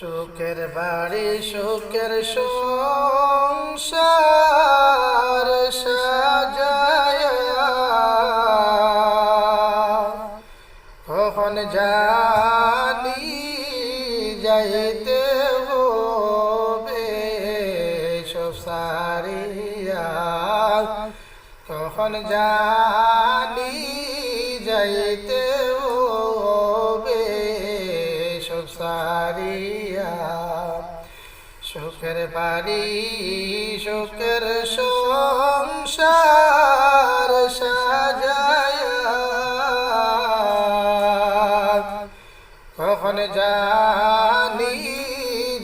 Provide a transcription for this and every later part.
সুখের বাড়ি সুখের সংসার সাজায়। কখন জানি যাইতে হবে সারিয়া। কখন জানি সারিয়া সুখের বাড়ি সুখের সংসার সাজায়। কখন জানি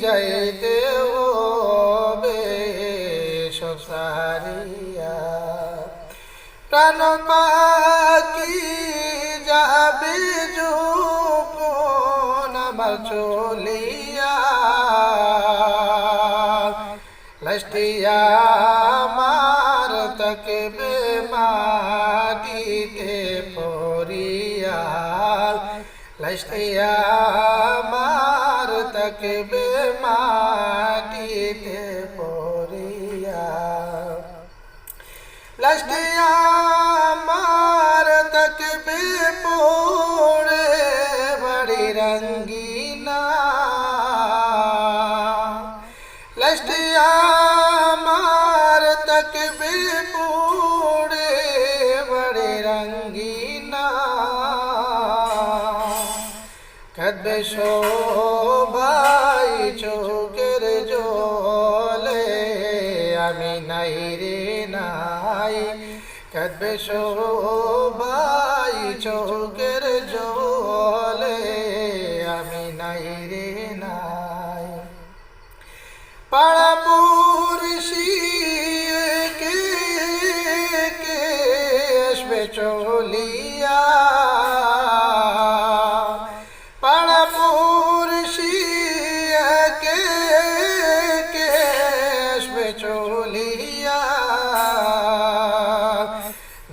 যাইতে হবে সব সারিয়া প্রাণ চলিয়া লাস্টিয়া আমার তকবে মাটিতে পড়িয়া লাস্টিয়া আমার তকবে মাটিতে পড়িয়া। লাস্টিয়া আমার তকবে পড়ে বড়ি রঙ্গিনা রঙ্গিনা কদবে শোভাই চোখের জলে আমি নাই রে নাই কদবে শোভাই চোখের জলে আমি নাই রে নাই পাড়াপুর কে আসবে চলিয়া। পাড়াপুর কে কে আসবে চলিয়া?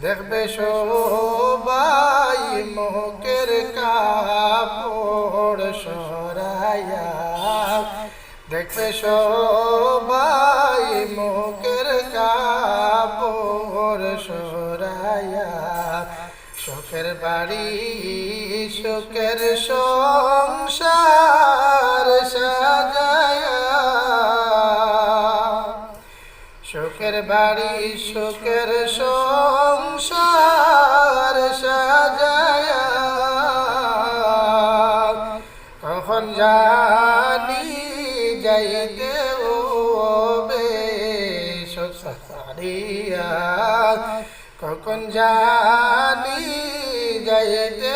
দেখবে সবাই মুখের কাপড় সরাইয়া। দেখবে সবাই শোকের বাড়ি, শোকের সংসার সাজায়া। শোকের বাড়ি, শোকের সংসার সাজায়া। কখন জানি যাইতে হবে সারিয়া কখন জানি যাইতে